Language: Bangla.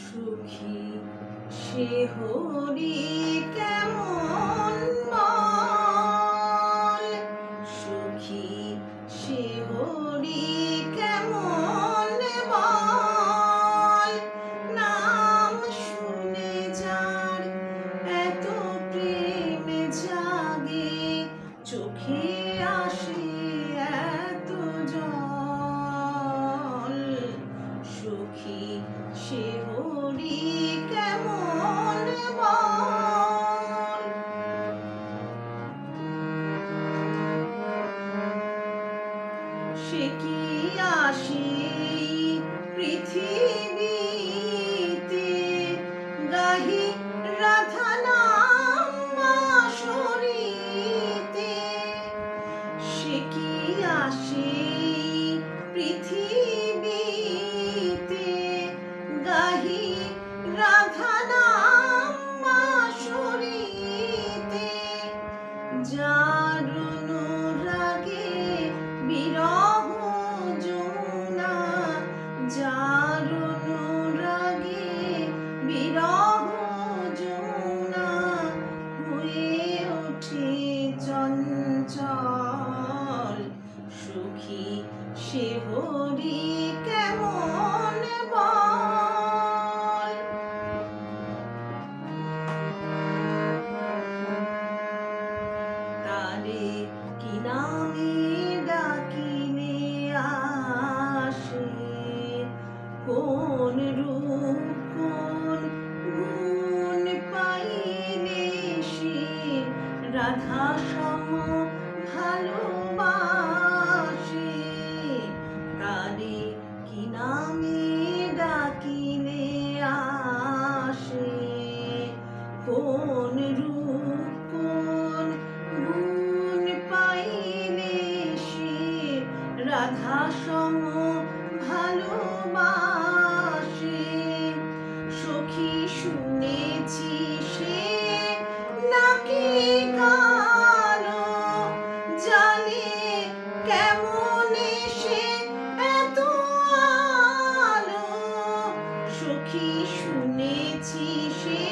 সুখী সে হরি কেমন মা Thank you. হরি কেমন বা রাধা সম ভালোবাসে সখী শুনেছি সে নাকি কালো, জানে কেমন সে এত আলো। সখী শুনেছি সে